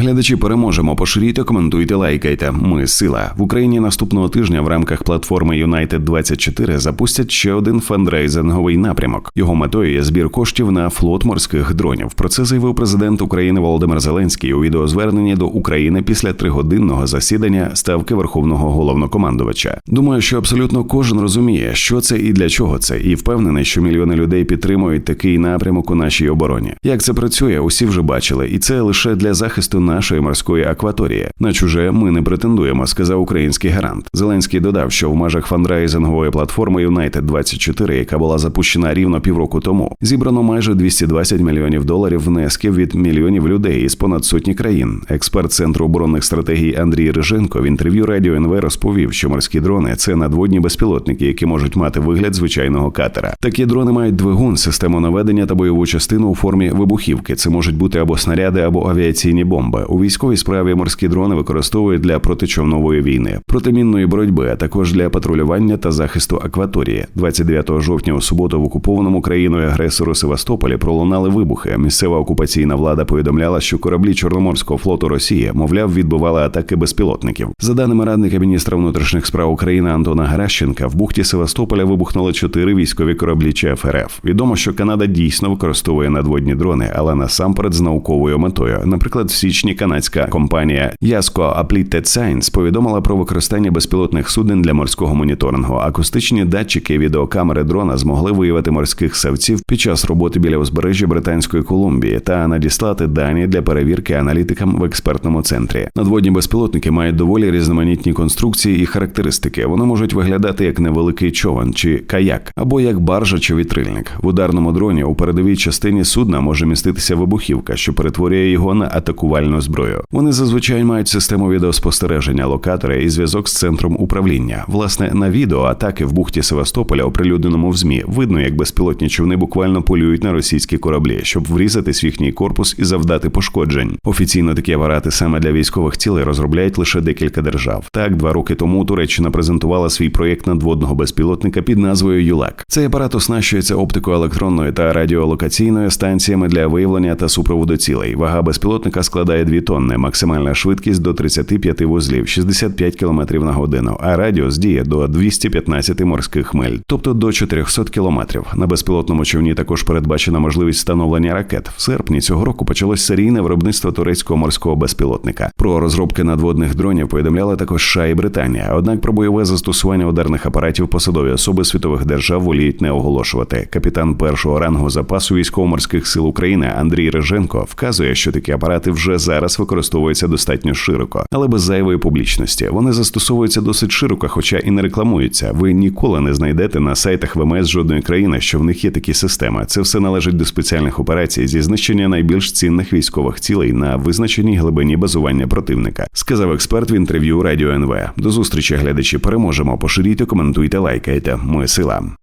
Глядачі переможемо. Поширюйте, коментуйте, лайкайте. Ми сила в Україні наступного тижня в рамках платформи United 24 запустять ще один фандрейзинговий напрямок. Його метою є збір коштів на флот морських дронів. Про це заявив президент України Володимир Зеленський у відеозверненні до України після тригодинного засідання ставки Верховного головнокомандувача. Думаю, що абсолютно кожен розуміє, що це і для чого це, і впевнений, що мільйони людей підтримують такий напрямок у нашій обороні. Як це працює, усі вже бачили, і це лише для захисту нашої морської акваторії. На чуже ми не претендуємо, сказав український гарант. Зеленський додав, що в межах фандрейзингової платформи United 24 яка була запущена рівно півроку тому, зібрано майже 220 мільйонів доларів внесків від мільйонів людей із понад сотні країн. Експерт центру оборонних стратегій Андрій Риженко в інтерв'ю Радіо НВ розповів, що морські дрони це надводні безпілотники, які можуть мати вигляд звичайного катера. Такі дрони мають двигун, систему наведення та бойову частину у формі вибухівки. Це можуть бути або снаряди, або авіаційні бомби. У військовій справі морські дрони використовують для протичовнової війни, протимінної боротьби, а також для патрулювання та захисту акваторії. 29 жовтня у суботу в окупованому країною агресору Севастополі пролунали вибухи. Місцева окупаційна влада повідомляла, що кораблі Чорноморського флоту Росії, мовляв, відбивали атаки безпілотників. За даними радника міністра внутрішніх справ України Антона Гращенка, в бухті Севастополя вибухнули чотири військові кораблі ЧФРФ. Відомо, що Канада дійсно використовує надводні дрони, але насамперед з науковою метою. Наприклад, в січні канадська компанія Yasko Applied Science повідомила про використання безпілотних суден для морського моніторингу. Акустичні датчики відеокамери дрона змогли виявити морських савців під час роботи біля узбережжя Британської Колумбії та надіслати дані для перевірки аналітикам в експертному центрі. Надводні безпілотники мають доволі різноманітні конструкції і характеристики. Вони можуть виглядати як невеликий човен чи каяк, або як баржа чи вітрильник. В ударному дроні у передовій частині судна може міститися вибухівка, що перетворює його на атакувальну зброю. Вони зазвичай мають систему відеоспостереження локатори і зв'язок з центром управління. Власне, на відео атаки в бухті Севастополя, оприлюдненому в змі, видно, як безпілотні човни буквально полюють на російські кораблі, щоб врізатись в їхній корпус і завдати пошкоджень. Офіційно такі апарати саме для військових цілей розробляють лише декілька держав. Так, два роки тому Туреччина презентувала свій проєкт надводного безпілотника під назвою ЮЛАК. Цей апарат оснащується оптикоелектронною та радіолокаційною станціями для виявлення та супроводу цілей. Вага безпілотника складає 2 тонни, максимальна швидкість до 35 вузлів, 65 км на годину, а радіус діє до 215 морських миль, тобто до 400 км. На безпілотному човні також передбачена можливість встановлення ракет. В серпні цього року почалось серійне виробництво турецького морського безпілотника. Про розробки надводних дронів повідомляли також США і Британія. Однак про бойове застосування ударних апаратів посадові особи світових держав воліють не оголошувати. Капітан першого рангу запасу військово-морських сил України Андрій Реженко вказує, що такі апарати вже зараз використовуються достатньо широко, але без зайвої публічності. Вони застосовуються досить широко, хоча і не рекламуються. Ви ніколи не знайдете на сайтах ВМС жодної країни, що в них є такі системи. Це все належить до спеціальних операцій зі знищення найбільш цінних військових цілей на визначеній глибині базування противника, сказав експерт в інтерв'ю Радіо НВ. До зустрічі глядачі переможемо. Поширюйте, коментуйте, лайкайте. Ми сила.